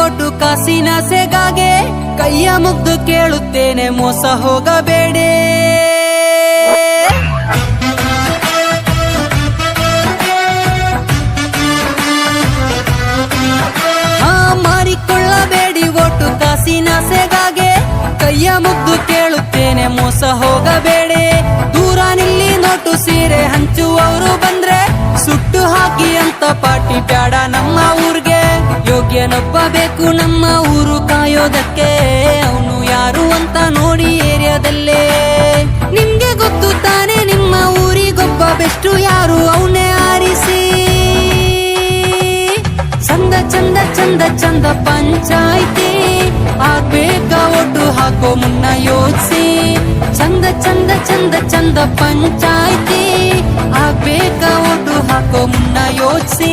ಒಟ್ಟು ಕಾಸಿನ ಸೆಗಾಗೆ ಕೈಯ ಮುಗ್ದು ಕೇಳುತ್ತೇನೆ, ಮೋಸ ಹೋಗಬೇಡಿ. ಹಾ, ಮಾರಿಕೊಳ್ಳಬೇಡಿ ಒಟ್ಟು ಕಾಸಿನ ಸೆಗಾಗೆ ಕೈಯ ಮುಗ್ದು ಕೇಳುತ್ತೇನೆ, ಮೋಸ ಹೋಗಬೇಡಿ. ದೂರ ನಿಲ್ಲಿ ನೋಟು ಸೀರೆ ಹಂಚುವವರು ಬಂದ್ರೆ ಸುಟ್ಟು ಹಾಕಿ ಅಂತ ಪಾಟಿ ಬ್ಯಾಡ, ನಮ್ಮ ಊರ್ಗೆ ಯೋಗ್ಯನೊಬ್ಬ ಬೇಕು ನಮ್ಮ ಊರು ಕಾಯೋದಕ್ಕೆ. ಅವನು ಯಾರು ಅಂತ ನೋಡಿ ಏರಿಯಾದಲ್ಲೇ. ನಿಮ್ಗೆ ಗೊತ್ತು ತಾನೆ ನಿಮ್ಮ ಊರಿಗೊಬ್ಬ ಬೆಸ್ಟು ಯಾರು ಅವನೇ ಆರಿಸಿ. ಚಂದ ಚಂದ ಚಂದ ಚಂದ ಪಂಚಾಯ್ತಿ. ಆಗ್ಬೇಕ ಒಟ್ಟು ಹಾಕೋ ಮುನ್ನ ಯೋಚಿಸಿ ಚಂದ ಚಂದ ಚಂದ ಚಂದ ಪಂಚಾಯ್ತಿ. ಆಗ್ಬೇಕ ಒಟ್ಟು ಹಾಕೋ ಮುನ್ನ ಯೋಚಿಸಿ